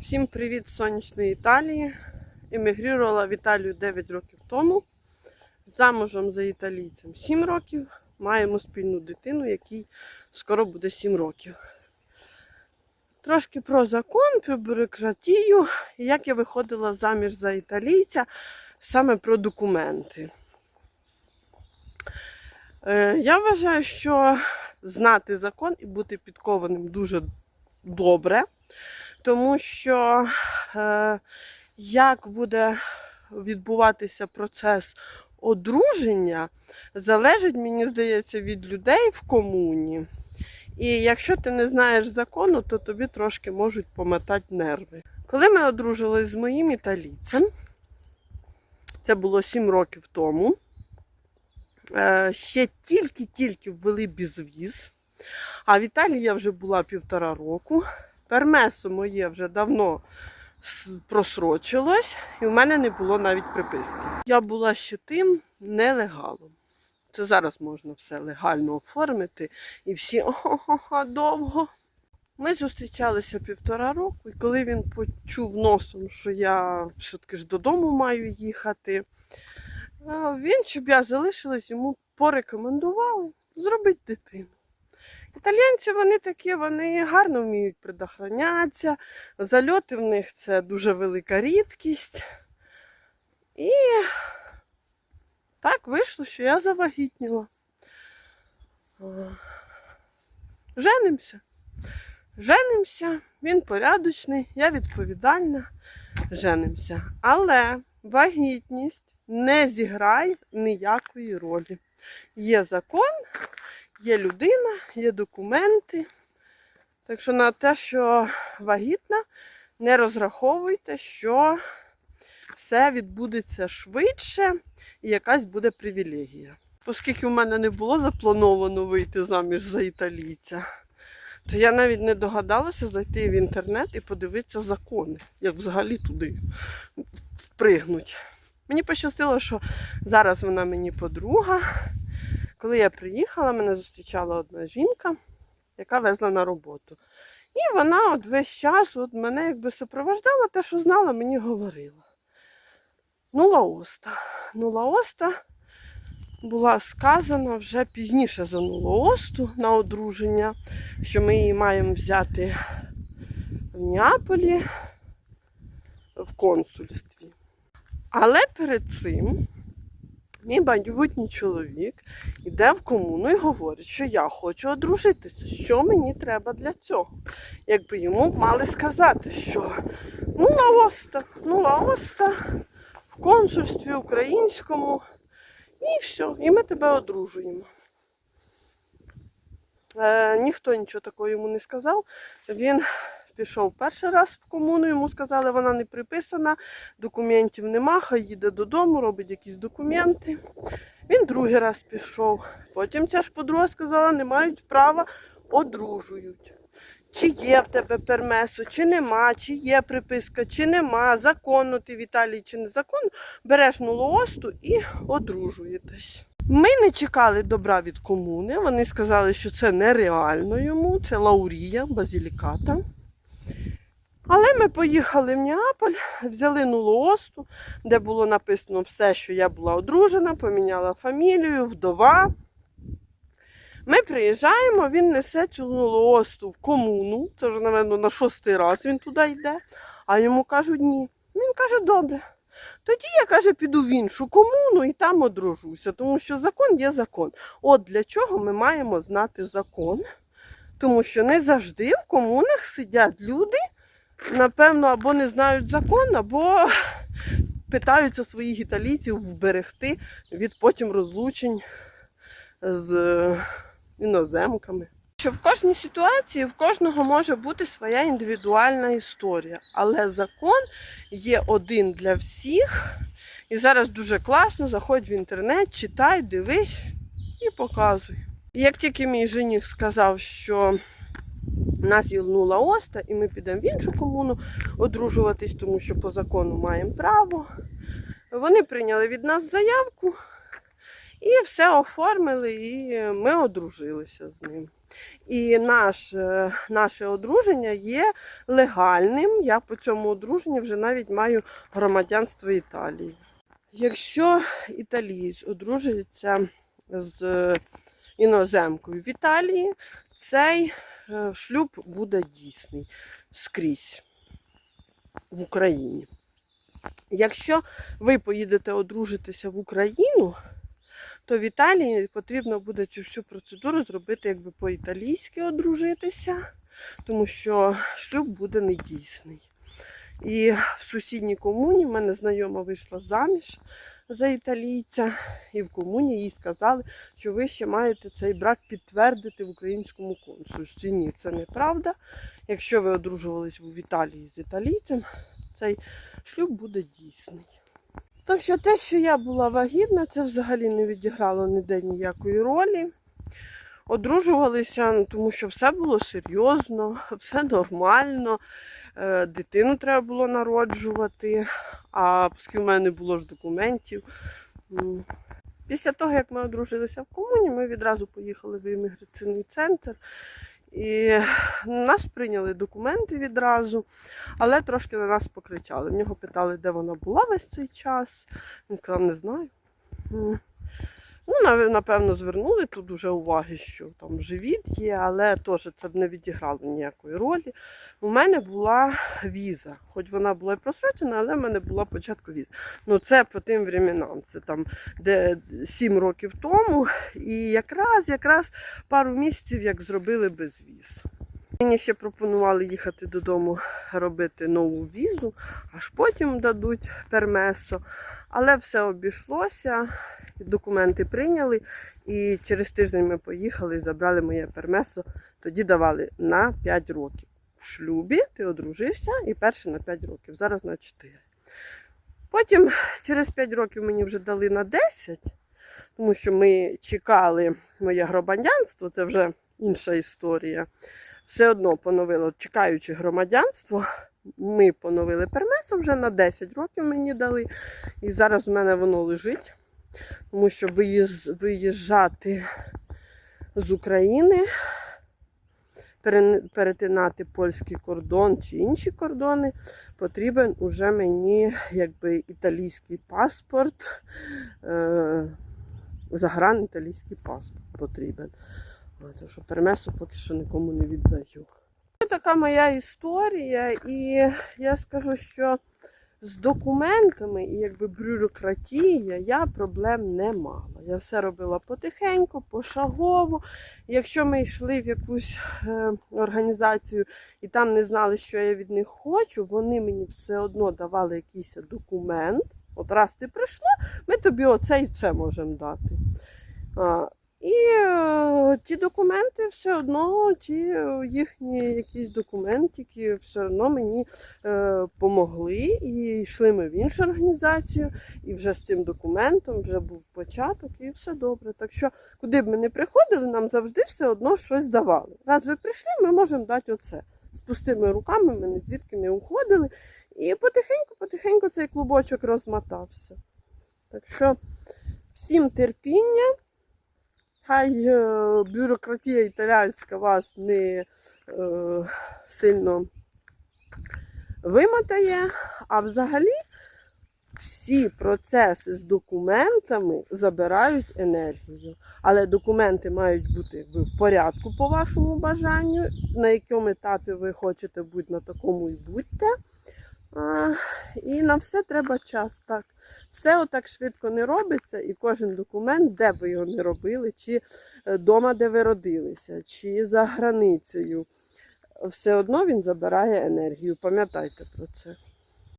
Всім привіт з сонячної Італії. Емігрувала в Італію 9 років тому. Замужем за італійцем 7 років. Маємо спільну дитину, якій скоро буде 7 років. Трошки про закон, про бюрократію, і як я виходила заміж за італійця, саме про документи. Е, Я вважаю, що знати закон і бути підкованим дуже добре тому що е, як буде відбуватися процес одруження, залежить, мені здається, від людей в комуні. І якщо ти не знаєш закону, то тобі трошки можуть помотати нерви. Коли ми одружились з моїм італійцем, це було 7 років тому, е, ще тільки-тільки ввели безвіз, а в Італії я вже була півтора року. Пермесо моє вже давно просрочилось, і в мене не було навіть приписки. Я була ще тим нелегалом. Це зараз можна все легально оформити, і всі о-хо-хо, довго. Ми зустрічалися півтора року, і коли він почув носом, що я все-таки ж додому маю їхати, він, щоб я залишилась, йому порекомендували зробити дитину. Італійці вони такі, вони гарно вміють предохранятися. Зальоти в них це дуже велика рідкість. І так вийшло, що я завагітніла. Женимося. Женимося, він порядочний, я відповідальна. Женимося. Але вагітність не зіграє ніякої ролі. Є закон, є людина, є документи. Так що на те, що вагітна, не розраховуйте, що все відбудеться швидше і якась буде привілегія. Оскільки в мене не було заплановано вийти заміж за італійця, то я навіть не догадалася зайти в інтернет і подивитися закони, як взагалі туди впригнуть. Мені пощастило, що зараз вона мені подруга. Коли я приїхала, мене зустрічала одна жінка, яка везла на роботу. І вона от весь час от мене якби супровождала, те, що знала, мені говорила. Нула оста. Нула оста була сказана вже пізніше за нулоосту на одруження, що ми її маємо взяти в Неаполі в консульстві. Але перед цим мій майбутній чоловік іде в комуну і говорить, що я хочу одружитися. Що мені треба для цього? Якби йому мали сказати, що ну лаоста, ну лаоста в консульстві українському, і все, і ми тебе одружуємо. Е, ніхто нічого такого йому не сказав. Він пішов перший раз в комуну, йому сказали, вона не приписана, документів нема, хай їде додому, робить якісь документи. Він другий раз пішов. Потім ця ж подруга сказала, не мають права, одружують. Чи є в тебе пермесо, чи нема, чи є приписка, чи нема, законно ти в Італії, чи незаконно, береш нулоосту і одружуєтесь. Ми не чекали добра від комуни. Вони сказали, що це нереально йому, це Лаурія, базіліката. Але ми поїхали в Неаполь, взяли нулоосту, де було написано все, що я була одружена, поміняла фамілію, вдова. Ми приїжджаємо, він несе цю нулоосту в комуну. Це вже, напевно, на шостий раз він туди йде, а йому кажуть ні. Він каже, добре. Тоді я каже, піду в іншу комуну і там одружуся, тому що закон є закон. От для чого ми маємо знати закон, тому що не завжди в комунах сидять люди, напевно, або не знають закон, або питаються своїх італійців вберегти від потім розлучень з іноземками. Що в кожній ситуації в кожного може бути своя індивідуальна історія, але закон є один для всіх. І зараз дуже класно, заходь в інтернет, читай, дивись і показуй. Як тільки мій жених сказав, що нас єлнула оста, і ми підемо в іншу комуну одружуватись, тому що по закону маємо право. Вони прийняли від нас заявку і все оформили, і ми одружилися з ним. І наш, е, наше одруження є легальним. Я по цьому одруженню вже навіть маю громадянство Італії. Якщо італієць одружується з іноземкою в Італії, цей е, шлюб буде дійсний скрізь в Україні. Якщо ви поїдете одружитися в Україну, то в Італії потрібно буде цю всю процедуру зробити якби по-італійськи одружитися, тому що шлюб буде недійсний. І в сусідній комуні в мене знайома вийшла заміж за італійця, і в комуні їй сказали, що ви ще маєте цей брак підтвердити в українському консульстві. Ні, це неправда. Якщо ви одружувались в Італії з італійцем, цей шлюб буде дійсний. Так що те, що я була вагітна, це взагалі не відіграло ніде ніякої ролі. Одружувалися, ну, тому що все було серйозно, все нормально. Е, Дитину треба було народжувати, а оскільки в мене не було ж документів. Після того, як ми одружилися в комуні, ми відразу поїхали в імміграційний центр. І нас прийняли документи відразу, але трошки на нас покричали. В нього питали, де вона була весь цей час. Він сказав, не знаю. Ну, напевно, звернули тут дуже уваги, що там живіт є, але теж це б не відіграло ніякої ролі. У мене була віза, хоч вона була і просрочена, але в мене була початку віза. Ну це по тим временам, це там де 7 років тому. І якраз, якраз пару місяців як зробили без віз. Мені ще пропонували їхати додому робити нову візу, аж потім дадуть пермесо. Але все обійшлося, документи прийняли, і через тиждень ми поїхали забрали моє пермесо. Тоді давали на 5 років. В шлюбі ти одружився і перше на 5 років, зараз на 4. Потім через 5 років мені вже дали на 10, тому що ми чекали моє громадянство, це вже інша історія. Все одно поновило, чекаючи громадянство, ми поновили пермесо вже на 10 років мені дали. І зараз в мене воно лежить, тому що виїжджати з України, перетинати польський кордон чи інші кордони, потрібен уже мені якби італійський паспорт, е, загран італійський паспорт потрібен. Тому що пермесу поки що нікому не віддаю. Така моя історія, і я скажу, що з документами і якби бюрократія я проблем не мала. Я все робила потихеньку, пошагово. Якщо ми йшли в якусь е, організацію і там не знали, що я від них хочу, вони мені все одно давали якийсь документ. От раз ти прийшла, ми тобі оце і це можемо дати. А, і е, ті документи все одно, ті е, їхні якісь документики все одно мені е, помогли. І йшли ми в іншу організацію, і вже з цим документом вже був початок, і все добре. Так що, куди б ми не приходили, нам завжди все одно щось давали. Раз ви прийшли, ми можемо дати оце. З пустими руками ми ні звідки не уходили. І потихеньку-потихеньку цей клубочок розмотався. Так що всім терпіння. Хай е, бюрократія італійська вас не е, сильно вимотає, а взагалі всі процеси з документами забирають енергію. Але документи мають бути в порядку по вашому бажанню, на якому етапі ви хочете бути, на такому і будьте. А, і на все треба час. Так. Все отак швидко не робиться, і кожен документ, де ви його не робили, чи вдома, де ви родилися, чи за границею, все одно він забирає енергію. Пам'ятайте про це.